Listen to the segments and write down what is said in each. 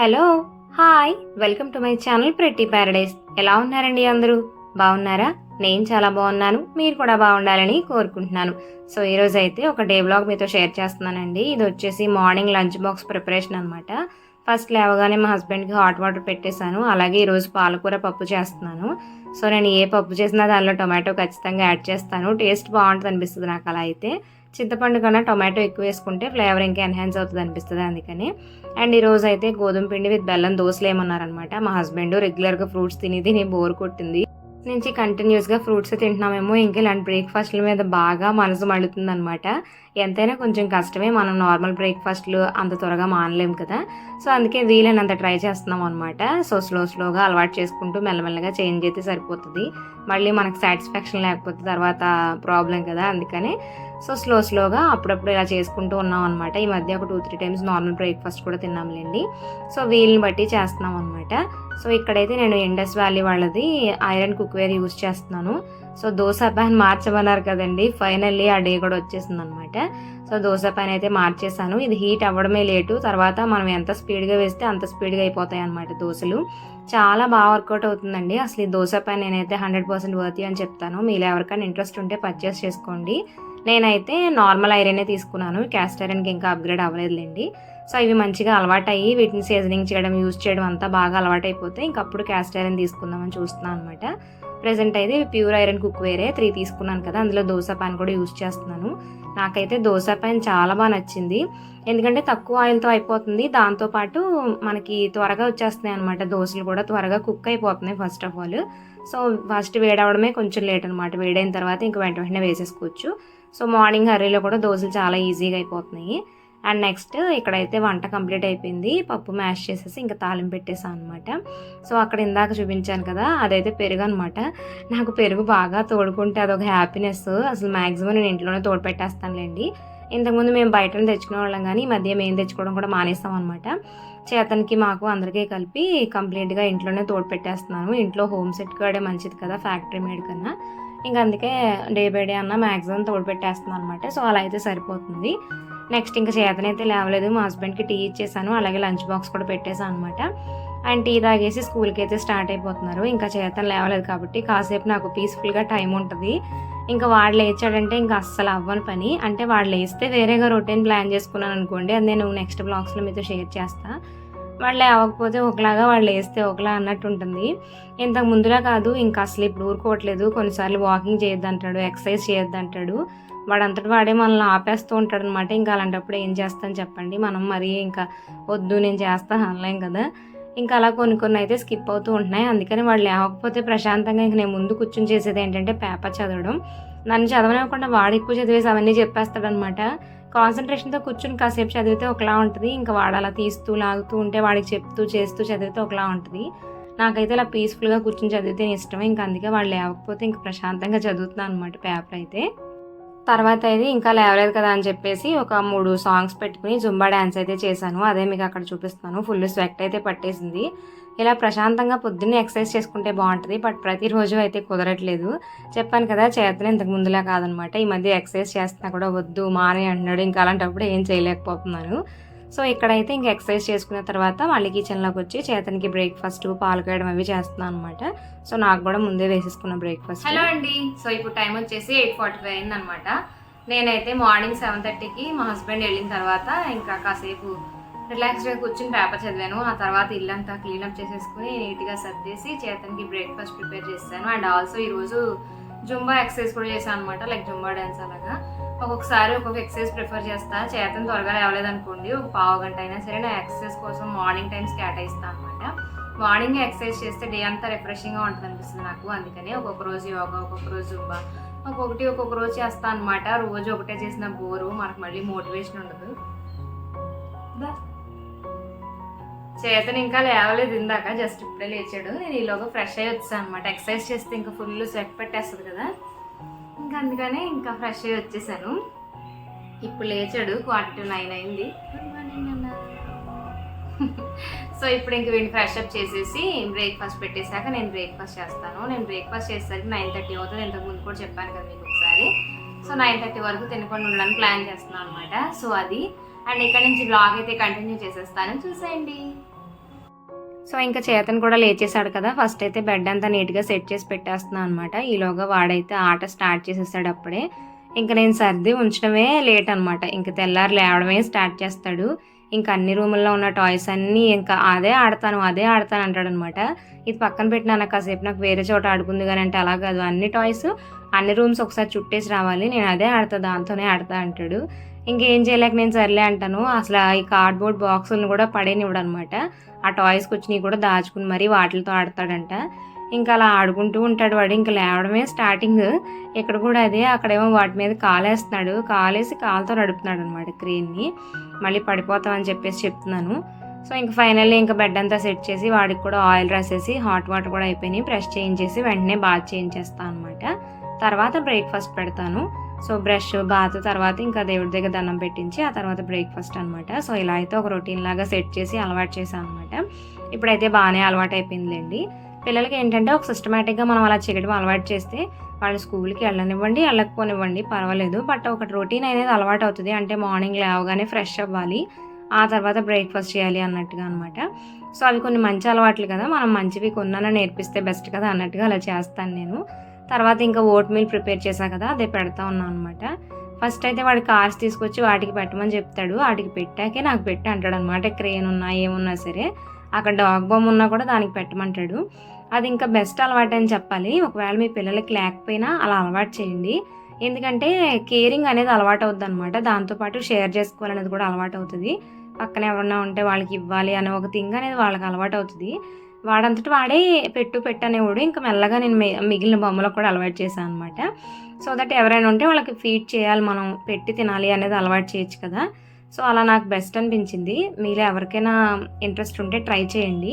Hello hi welcome to my channel pretty paradise. ఎలా ఉన్నారండి అందరూ? బాగున్నారా? నేను చాలా బాగున్నాను. మీరు కూడా బాగుండాలని కోరుకుంటున్నాను. సో ఈరోజు అయితే ఒక డే బ్లాగ్ మీతో షేర్ చేస్తున్నానండి. ఇది వచ్చేసి మార్నింగ్ లంచ్ బాక్స్ ప్రిపరేషన్ అనమాట ఫస్ట్ లేవగానే మా హస్బెండ్కి హాట్ వాటర్ పెట్టేశాను. అలాగే ఈరోజు పాలకూర పప్పు చేస్తున్నాను. సో నేను ఏ పప్పు చేసినా దానిలో టొమాటో ఖచ్చితంగా యాడ్ చేస్తాను. టేస్ట్ బాగుంటుంది అనిపిస్తుంది నాకు అలా అయితే. చింతపండు కన్నా టొమాటో ఎక్కువ వేసుకుంటే ఫ్లేవర్ ఇంకా ఎన్హాన్స్ అవుతుంది అనిపిస్తుంది అందుకని. అండ్ ఈరోజు అయితే గోధుమ పిండి విత్ బెల్లం దోశలు ఏమన్నారనమాట. మా హస్బెండ్ రెగ్యులర్గా ఫ్రూట్స్ తిని తిని బోర్ కొట్టింది. నుంచి కంటిన్యూస్గా ఫ్రూట్స్ తింటున్నామేమో ఇంకా ఇలాంటి బ్రేక్ఫాస్ట్ల మీద బాగా మనసు మళ్ళుతుంది అనమాట ఎంతైనా కొంచెం కష్టమే మనం నార్మల్ బ్రేక్ఫాస్ట్లు అంత త్వరగా మానలేం కదా. సో అందుకే వీలైనంత ట్రై చేస్తున్నాం అనమాట సో స్లో స్లోగా అలవాటు చేసుకుంటూ మెల్లమెల్లగా చేంజ్ అయితే సరిపోతుంది. మళ్ళీ మనకు సాటిస్ఫాక్షన్ లేకపోతే తర్వాత ప్రాబ్లం కదా అందుకని. సో స్లో స్లోగా అప్పుడప్పుడు ఇలా చేసుకుంటూ ఉన్నాం అనమాట ఈ మధ్య ఒక two three times normal breakfast కూడా తిన్నాంలేండి. సో వీళ్ళని బట్టి చేస్తున్నాం అనమాట సో ఇక్కడైతే నేను ఇండస్ వ్యాలీ వాళ్ళది ఐరన్ కుక్వేర్ యూస్ చేస్తున్నాను. సో దోశ ప్యాన్ మార్చమన్నారు కదండి. ఫైనల్లీ ఆ డే కూడా వచ్చేసింది అనమాట సో దోశ ప్యాన్ అయితే మార్చేసాను ఇది హీట్ అవ్వడమే లేటు. తర్వాత మనం ఎంత స్పీడ్గా వేస్తే అంత స్పీడ్గా అయిపోతాయి అనమాట దోశలు. చాలా బాగా వర్కౌట్ అవుతుందండి. అసలు ఈ దోశ ప్యాన్ నేనైతే హండ్రెడ్ పర్సెంట్ వర్తి అని చెప్తాను. మీరు ఎవరికైనా ఇంట్రెస్ట్ ఉంటే పర్చేస్ చేసుకోండి. నేనైతే నార్మల్ ఐరనే తీసుకున్నాను. క్యాస్ట్ ఐరన్కి ఇంకా అప్గ్రేడ్ అవ్వలేదులేండి. సో ఇవి మంచిగా అలవాటయ్యి వీటిని సీజనింగ్ చేయడం యూజ్ చేయడం అంతా బాగా అలవాటైపోతే ఇంకప్పుడు క్యాస్ట్ ఐరన్ తీసుకుందామని చూస్తున్నాను అనమాట ప్రజెంట్ అయితే pure iron cookware three తీసుకున్నాను కదా అందులో దోశ పాన్ కూడా యూజ్ చేస్తున్నాను. నాకైతే దోశ పాన్ చాలా బాగా నచ్చింది. ఎందుకంటే తక్కువ ఆయిల్తో అయిపోతుంది. దాంతోపాటు మనకి త్వరగా వచ్చేస్తున్నాయి అనమాట దోశలు కూడా త్వరగా కుక్ అయిపోతున్నాయి first of all. So first వేడవడమే కొంచెం లేట్ అనమాట వేడైన తర్వాత ఇంక వెంట వెంటనే వేసేసుకోవచ్చు. సో మార్నింగ్ హర్రీలో కూడా దోశలు చాలా ఈజీగా అయిపోతున్నాయి. అండ్ నెక్స్ట్ ఇక్కడైతే వంట కంప్లీట్ అయిపోయింది. పప్పు మ్యాష్ చేసేసి ఇంకా తాలింపు పెట్టేసాను అనమాట సో అక్కడ ఇందాక చూపించాను కదా అదైతే పెరుగు అనమాట నాకు పెరుగు బాగా తోడుకుంటే అదొక హ్యాపీనెస్ అసలు మ్యాక్సిమం నేను ఇంట్లోనే తోడు పెట్టేస్తానులేండి ఇంతకుముందు మేము బయట తెచ్చుకునే వాళ్ళం కానీ ఈ మధ్య మేము తెచ్చుకోవడం కూడా మానేస్తాం అనమాట చేతనికి మాకు అందరికీ కలిపి కంప్లీట్గా ఇంట్లోనే తోడు పెట్టేస్తున్నాను ఇంట్లో హోమ్ సెట్ కూడా మంచిది కదా ఫ్యాక్టరీ మేడ్ కన్నా. ఇంకా అందుకే డే బై డే అన్న మ్యాక్సిమం తోడు పెట్టేస్తున్నాను అనమాట సో అలా అయితే సరిపోతుంది. నెక్స్ట్ ఇంకా చేతనైతే లేవలేదు. మా హస్బెండ్కి టీ ఇచ్చేసాను. అలాగే లంచ్ బాక్స్ కూడా పెట్టేశాను అనమాట అండ్ టీ తాగేసి స్కూల్కి అయితే స్టార్ట్ అయిపోతున్నారు. ఇంకా చేతన లేవలేదు కాబట్టి కాసేపు నాకు పీస్ఫుల్గా టైం ఉంటుంది. ఇంకా వాడు లేచాడంటే ఇంకా అస్సలు అవ్వని పని. అంటే వాడు లేస్తే వేరేగా రొటీన్ ప్లాన్ చేసుకున్నాను అనుకోండి అది నేను నెక్స్ట్ బ్లాగ్స్లో మీతో షేర్ చేస్తా. వాళ్ళు లేవకపోతే ఒకలాగా వాళ్ళు వేస్తే ఒకలా అన్నట్టు ఉంటుంది. ఇంతకు ముందులా కాదు ఇంకా అసలు ఇప్పుడు ఊరుకోవట్లేదు. కొన్నిసార్లు వాకింగ్ చేయొద్దు అంటాడు ఎక్సర్సైజ్ చేయొద్దు అంటాడు వాడంతటి వాడే మనల్ని ఆపేస్తూ ఉంటాడు అనమాట ఇంకా అలాంటప్పుడు ఏం చేస్తాను చెప్పండి. మనం మరీ ఇంకా వద్దు నేను చేస్తాను అనలేం కదా. ఇంకా అలా కొన్ని కొన్ని అయితే స్కిప్ అవుతూ ఉంటున్నాయి. అందుకని వాళ్ళు లేవకపోతే ప్రశాంతంగా ఇంక నేను ముందు కూర్చొని చేసేది ఏంటంటే పేపర్ చదవడం. నన్ను చదవనివ్వకుండా వాడు ఎక్కువ చదివేసి అవన్నీ చెప్పేస్తాడనమాట కాన్సన్ట్రేషన్తో కూర్చుని కాసేపు చదివితే ఒకలా ఉంటుంది. ఇంకా వాడు అలా తీస్తూ లాగుతూ ఉంటే వాడికి చెప్తూ చేస్తూ చదివితే ఒకలా ఉంటుంది. నాకైతే అలా పీస్ఫుల్గా కూర్చొని చదివితే ఇష్టం ఇంకా అందుకే వాళ్ళు లేకపోతే ఇంకా ప్రశాంతంగా చదువుతున్నాను అనమాట పేపర్ అయితే. తర్వాత అయితే ఇంకా లేవలేదు కదా అని చెప్పేసి ఒక మూడు సాంగ్స్ పెట్టుకుని జుంబా డ్యాన్స్ అయితే చేశాను. అదే మీకు అక్కడ చూపిస్తాను ఫుల్ స్వెట్ అయితే పట్టేసింది. ఇలా ప్రశాంతంగా పొద్దున్నే ఎక్సర్సైజ్ చేసుకుంటే బాగుంటుంది బట్ ప్రతిరోజు అయితే కుదరట్లేదు. చెప్పాను కదా చేతనే ఇంతకు ముందులా కాదనమాట. ఈ మధ్య ఎక్సర్సైజ్ చేస్తున్నా కూడా వద్దు మానే అంటున్నాడు. ఇంకా అలాంటప్పుడు ఏం చేయలేకపోతున్నాను. సో ఇక్కడైతే ఇంకా ఎక్సర్సైజ్ చేసుకున్న తర్వాత మళ్ళీ కిచెన్లోకి వచ్చి చేతనికి బ్రేక్ఫాస్ట్ పాలు కాయడం అవి చేస్తున్నాను అనమాట. సో నాకు కూడా ముందే వేసేసుకున్న బ్రేక్ఫాస్ట్. హలో అండి. సో ఇప్పుడు టైం వచ్చేసి ఎయిట్ ఫార్టీ ఫైవ్ అయింది అనమాట నేనైతే మార్నింగ్ సెవెన్ థర్టీకి మా హస్బెండ్ వెళ్ళిన తర్వాత ఇంకా కాసేపు రిలాక్స్డ్గా కూర్చుని పేపర్ చదివాను. ఆ తర్వాత ఇల్లంతా క్లీనప్ చేసేసుకుని నీట్గా సర్దేసి చేతనికి బ్రేక్ఫాస్ట్ ప్రిపేర్ చేశాను. అండ్ ఆల్సో ఈరోజు జుంబా ఎక్సర్సైజ్ కూడా చేశాను అనమాట లైక్ జుంబా డ్యాన్స్ అలాగా. ఒక్కొక్కసారి ఒక్కొక్క ఎక్సర్సైజ్ ప్రిఫర్ చేస్తా. చేతను త్వరగా లేవలేదనుకోండి ఒక పావు గంట అయినా సరే నా ఎక్సర్సైజ్ కోసం మార్నింగ్ టైమ్స్ కేటాయిస్తాను అనమాట మార్నింగ్ ఎక్సర్సైజ్ చేస్తే డే అంతా రిఫ్రెషింగ్గా ఉంటుంది అనిపిస్తుంది నాకు. అందుకని ఒక్కొక్క రోజు యోగా ఒక్కొక్క రోజు జుంబా ఒక్కొక్కటి ఒక్కొక్క రోజు చేస్తా అనమాట రోజు ఒకటే చేసిన బోరు మనకు మళ్ళీ మోటివేషన్ ఉండదు. దా. చేతను ఇంకా లేవలేదు ఇందాక జస్ట్ ఇప్పుడే లేచాడు. నేను ఈలోగా ఫ్రెష్ అయ్యి వచ్చాను అనమాట ఎక్సర్సైజ్ చేస్తే ఇంకా ఫుల్ స్వెట్ పెట్టేస్తుంది కదా. ఇంకా అందుకనే ఇంకా ఫ్రెష్ అయ్యి వచ్చేసాను. ఇప్పుడు లేచాడు క్వార్టర్ టు నైన్ అయింది. సో ఇప్పుడు ఇంక వీడిని ఫ్రెష్ అప్ చేసేసి బ్రేక్ఫాస్ట్ పెట్టేశాక నేను బ్రేక్ఫాస్ట్ చేస్తాను. నేను బ్రేక్ఫాస్ట్ చేసేసరికి నైన్ థర్టీ అవుతుంది. ఇంతకు ముందు కూడా చెప్పాను కదా మీకు ఒకసారి. సో నైన్ థర్టీ వరకు తినకుండా ఉండడానికి ప్లాన్ చేస్తున్నాను అనమాట సో అది. అండ్ ఇక్కడ నుంచి బ్లాగ్ అయితే కంటిన్యూ చేసేస్తాను. చూసేయండి. సో ఇంకా చేతను కూడా లేచేసాడు కదా. ఫస్ట్ అయితే బెడ్ అంతా నీట్గా సెట్ చేసి పెట్టేస్తున్నాను అనమాట ఈలోగా వాడైతే ఆట స్టార్ట్ చేసేసాడు అప్పుడే. ఇంకా నేను సర్ది ఉంచడమే లేట్ అనమాట ఇంకా తెల్లారి లేవడమే స్టార్ట్ చేస్తాడు. ఇంకా అన్ని రూముల్లో ఉన్న టాయ్స్ అన్నీ ఇంకా అదే ఆడతాను అదే ఆడతాను అంటాడు అనమాట ఇది పక్కన పెట్టినా కాసేపు నాకు వేరే చోట ఆడుకుంది కానీ అంటే అలా కాదు. అన్ని టాయ్స్ అన్ని రూమ్స్ ఒకసారి చుట్టేసి రావాలి. నేను అదే ఆడతా దాంతోనే ఆడతా అంటాడు. ఇంకేం చేయలేక నేను సర్లే అంటాను. అసలు ఈ కార్డ్బోర్డ్ బాక్సులను కూడా పడేనివ్వడు అనమాట ఆ టాయ్స్కి వచ్చినవి కూడా దాచుకుని మరీ వాటితో ఆడతాడంట. ఇంకా అలా ఆడుకుంటూ ఉంటాడు వాడు. ఇంకా లేవడమే స్టార్టింగ్ ఇక్కడ కూడా అదే అక్కడేమో వాటి మీద కాలేస్తున్నాడు. కాలేసి కాలుతో నడుపుతున్నాడు అనమాట క్రేన్ని. మళ్ళీ పడిపోతామని చెప్పేసి చెప్తున్నాను. సో ఇంకా ఫైనల్లీ ఇంకా బెడ్ అంతా సెట్ చేసి వాడికి కూడా ఆయిల్ రాసేసి హాట్ వాటర్ కూడా అయిపోయినాయి. బ్రష్ చేయించేసి వెంటనే బాత్ చేయించేస్తాను అనమాట. తర్వాత బ్రేక్ఫాస్ట్ పెడతాను. సో బ్రష్ బాత్ తర్వాత ఇంకా దేవుడి దగ్గర దండం పెట్టించి ఆ తర్వాత బ్రేక్ఫాస్ట్ అనమాట సో ఇలా అయితే ఒక రొటీన్ లాగా సెట్ చేసి అలవాటు చేశాను అనమాట ఇప్పుడైతే బాగానే అలవాటు అయిపోయిందిలేండి. పిల్లలకి ఏంటంటే ఒక సిస్టమేటిక్గా మనం అలా చేయడం అలవాటు చేస్తే వాళ్ళు స్కూల్కి వెళ్ళనివ్వండి వెళ్ళకపోనివ్వండి పర్వాలేదు. బట్ ఒక రొటీన్ అనేది అలవాటు అవుతుంది. అంటే మార్నింగ్ లేవగానే ఫ్రెష్ అవ్వాలి. ఆ తర్వాత బ్రేక్ఫాస్ట్ చేయాలి అన్నట్టుగా అనమాట సో అవి కొన్ని మంచి అలవాట్లు కదా. మనం మంచివి కొన్నానని నేర్పిస్తే బెస్ట్ కదా అన్నట్టుగా అలా చేస్తాను నేను. తర్వాత ఇంకా ఓట్ మీల్ ప్రిపేర్ చేశాను కదా అదే పెడతా ఉన్నాను అనమాట ఫస్ట్ అయితే వాడి కార్స్ తీసుకొచ్చి వాటికి పెట్టమని చెప్తాడు. వాటికి పెట్టాకే నాకు పెట్టి అంటాడు అనమాట క్రేన్ ఉన్నా ఏమున్నా సరే. అక్కడ డాగ్ బొమ్మ ఉన్నా కూడా దానికి పెట్టమంటాడు. అది ఇంకా బెస్ట్ అలవాటు అని చెప్పాలి. ఒకవేళ మీ పిల్లలకి లేకపోయినా అలా అలవాటు చేయండి. ఎందుకంటే కేరింగ్ అనేది అలవాటు అవుద్ది అనమాట దాంతోపాటు షేర్ చేసుకోవాలనేది కూడా అలవాటు అవుతుంది. పక్కన ఎవరన్నా ఉంటే వాళ్ళకి ఇవ్వాలి అనే ఒక థింగ్ అనేది వాళ్ళకి అలవాటు అవుతుంది. వాడంతటి వాడే పెట్టు పెట్టనేవాడు. ఇంకా మెల్లగా నేను మిగిలిన బొమ్మలకు కూడా అలవాటు చేశాను అనమాట సో దట్ ఎవరైనా ఉంటే వాళ్ళకి ఫీడ్ చేయాలి మనం పెట్టి తినాలి అనేది అలవాటు చేయొచ్చు కదా. సో అలా నాకు బెస్ట్ అనిపించింది. మీరు ఎవరికైనా ఇంట్రెస్ట్ ఉంటే ట్రై చేయండి.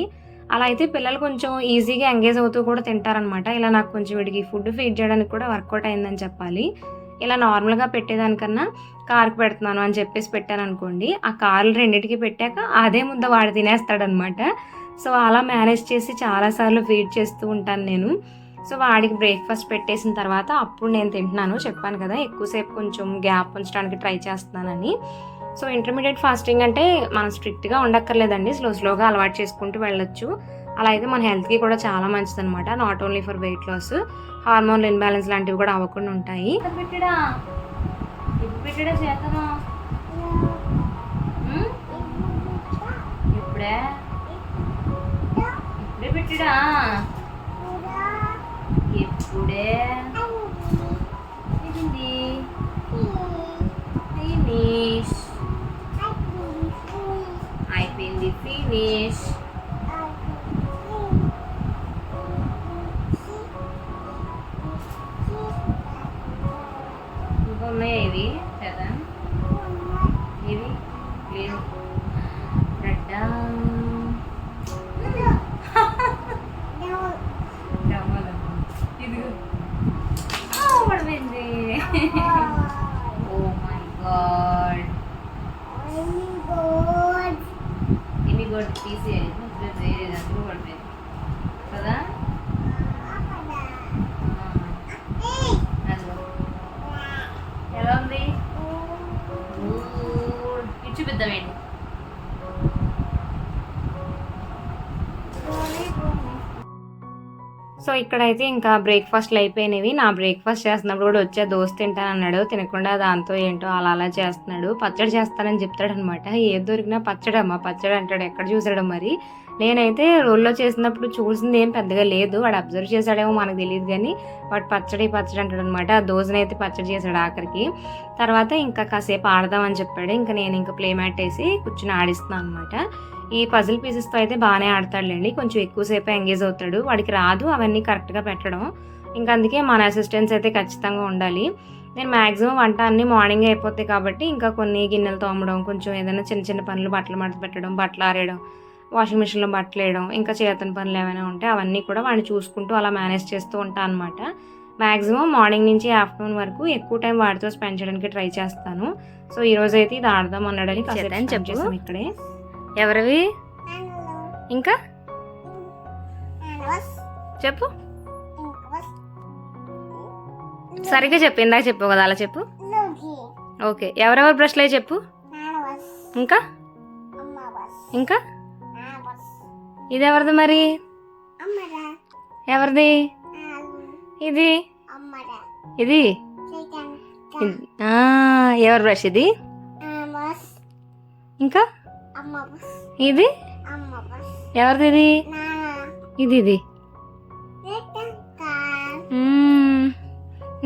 అలా అయితే పిల్లలు కొంచెం ఈజీగా ఎంగేజ్ అవుతూ కూడా తింటారనమాట ఇలా నాకు కొంచెం వీడికి ఫుడ్ ఫీడ్ చేయడానికి కూడా వర్కౌట్ అయిందని చెప్పాలి. ఇలా నార్మల్గా పెట్టేదానికన్నా కారుకు పెడుతున్నాను అని చెప్పేసి పెట్టాను అనుకోండి ఆ కార్లు రెండింటికి పెట్టాక అదే ముద్ద వాడు తినేస్తాడనమాట సో అలా మేనేజ్ చేసి చాలాసార్లు ఫీడ్ చేస్తూ ఉంటాను నేను. సో వాడికి బ్రేక్ఫాస్ట్ పెట్టేసిన తర్వాత అప్పుడు నేను తింటున్నాను. చెప్పాను కదా ఎక్కువసేపు కొంచెం గ్యాప్ ఉంచడానికి ట్రై చేస్తున్నానని. సో ఇంటర్మీడియట్ ఫాస్టింగ్ అంటే మనం స్ట్రిక్ట్గా ఉండక్కర్లేదండి. స్లో స్లోగా అలవాటు చేసుకుంటూ వెళ్ళొచ్చు. అలా అయితే మన హెల్త్కి కూడా చాలా మంచిది అనమాట not only for weight loss. Hormone imbalance లాంటివి కూడా అవ్వకుండా ఉంటాయి. ఇప్పుడే ఎప్పుడే? ఇప్పుడే ఫినిష్. అయిపోయింది ఫినిష్. ఇంకా ఉన్నాయా ఇవి. ఇవి కూడా తీసేయాలి వేరే దాంట్లో పడిపోయింది కదా సో ఇక్కడైతే ఇంకా బ్రేక్ఫాస్ట్లు అయిపోయినవి. నా బ్రేక్ఫాస్ట్ చేస్తున్నప్పుడు కూడా వచ్చే దోశ తింటాను అన్నాడు తినకుండా దాంతో ఏంటో అలా అలా చేస్తున్నాడు. పచ్చడి చేస్తానని చెప్తాడనమాట. ఏది దొరికినా పచ్చడమ్మా పచ్చడి అంటాడు ఎక్కడ చూసాడు మరి. నేనైతే రోల్లో చేసినప్పుడు చూసింది ఏం పెద్దగా లేదు. వాడు అబ్జర్వ్ చేశాడేమో మనకు తెలియదు కానీ వాడు పచ్చడి పచ్చడి అంటాడు అనమాట ఆ దోశనైతే పచ్చడి చేశాడు ఆఖరికి. తర్వాత ఇంకా కాసేపు ఆడదామని చెప్పాడు. ఇంకా నేను ఇంకా ప్లే మ్యాట్ వేసి కూర్చుని ఆడిస్తున్నాను అనమాట. ఈ పజిల్ పీసెస్తో అయితే బాగానే ఆడతాడులేండి. కొంచెం ఎక్కువసేపు ఎంగేజ్ అవుతాడు. వాడికి రాదు. అవన్నీ కరెక్ట్గా పెట్టడం. ఇంకా అందుకే మన అసిస్టెన్స్ అయితే ఖచ్చితంగా ఉండాలి. నేను మ్యాక్సిమం వంట అన్నీ మార్నింగ్ అయిపోతాయి కాబట్టి ఇంకా కొన్ని గిన్నెలు తోమడం కొంచెం ఏదైనా చిన్న చిన్న పనులు బట్టలు మడత పెట్టడం బట్టలు ఆరేయడం వాషింగ్ మిషన్లో బట్టలు వేయడం ఇంకా చేతన పనులు ఏమైనా ఉంటే అవన్నీ కూడా వాడిని చూసుకుంటూ అలా మేనేజ్ చేస్తూ ఉంటాను అనమాట మ్యాక్సిమం మార్నింగ్ నుంచి ఆఫ్టర్నూన్ వరకు ఎక్కువ టైం వాడితో స్పెండ్ చేయడానికి ట్రై చేస్తాను. సో ఈ రోజు అయితే ఇది ఆడదాం అన్నాడని కాసేపు చేద్దాం spend చెప్పు. చేసాం ఇక్కడే. ఎవరివి? ఇంకా? చెప్పు. సరిగ్గా చెప్పు ఇందాక చెప్పు కదా అలా చెప్పు. ఓకే. ఎవరెవరు బ్రష్లే చెప్పు. ఇంకా? ఇంకా? ఇది ఎవరిది మరి ఎవరిది? ఇది? ఇది? ఎవరి బ్రష్ ఇది? ఇంకా? ఇది? ఎవరిది ఇది? ఇది ఇది.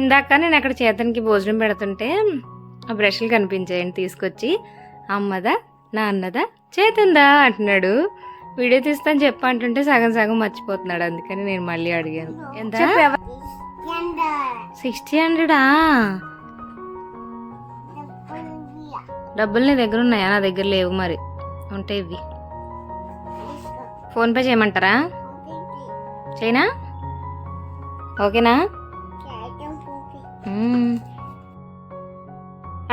ఇందాక నేను అక్కడ చేతనికి భోజనం పెడుతుంటే ఆ బ్రష్లు కనిపించాయండి తీసుకొచ్చి. అమ్మదా నాన్నదా చేతుందా అంటున్నాడు. వీడియో తీస్తాను చెప్పు అంటుంటే సగం సగం మర్చిపోతున్నాడు అందుకని నేను మళ్ళీ అడిగాను. ఎంత? సిక్స్టీ హండ్రెడా? డబ్బులు నీ దగ్గర ఉన్నాయా? నా దగ్గర లేవు మరి. ఉంటాయి ఇవి ఫోన్పే చేయమంటారా? చేయనా? ఓకేనా?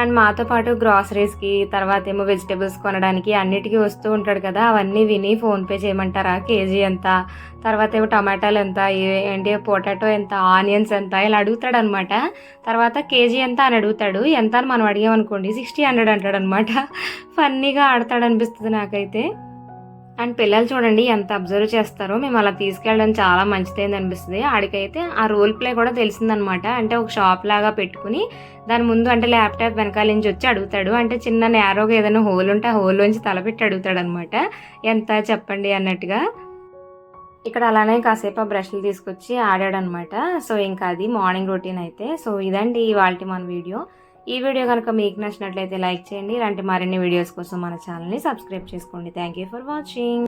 అండ్ మాతో పాటు గ్రాసరీస్కి తర్వాత ఏమో వెజిటేబుల్స్ కొనడానికి అన్నిటికీ వస్తూ ఉంటాడు కదా. అవన్నీ విని ఫోన్పే చేయమంటారా? కేజీ ఎంత? తర్వాత ఏమో టమాటాలు ఎంత? ఏంటి? పొటాటో ఎంత? ఆనియన్స్ ఎంత? ఇలా అడుగుతాడు అనమాట తర్వాత కేజీ ఎంత అని అడుగుతాడు. ఎంత అని మనం అడిగామనుకోండి సిక్స్టీ హండ్రెడ్ అంటాడు అనమాట ఫన్నీగా ఆడతాడు అనిపిస్తుంది నాకైతే. అండ్ పిల్లలు చూడండి ఎంత అబ్జర్వ్ చేస్తారో మేము అలా తీసుకెళ్ళడం చాలా మంచిదైంది అనిపిస్తుంది. ఆడికైతే ఆ రోల్ ప్లే కూడా తెలిసిందనమాట. అంటే ఒక షాప్ లాగా పెట్టుకుని దాని ముందు అంటే ల్యాప్టాప్ వెనకాల నుంచి వచ్చి అడుగుతాడు. అంటే చిన్న నేరోగా ఏదైనా హోల్ ఉంటే ఆ హోల్లోంచి తలపెట్టి అడుగుతాడు అనమాట ఎంత చెప్పండి అన్నట్టుగా. ఇక్కడ అలానే కాసేపు ఆ బ్రష్లు తీసుకొచ్చి ఆడాడనమాట. సో ఇంకా అది మార్నింగ్ రొటీన్ అయితే. సో ఇదండి ఇవాళ మన వీడియో ఈ వీడియో కనుక మీకు నచ్చినట్లయితే లైక్ చేయండి. ఇలాంటి మరిన్ని వీడియోస్ కోసం మన ఛానల్ని సబ్స్క్రైబ్ చేసుకోండి. Thank you for watching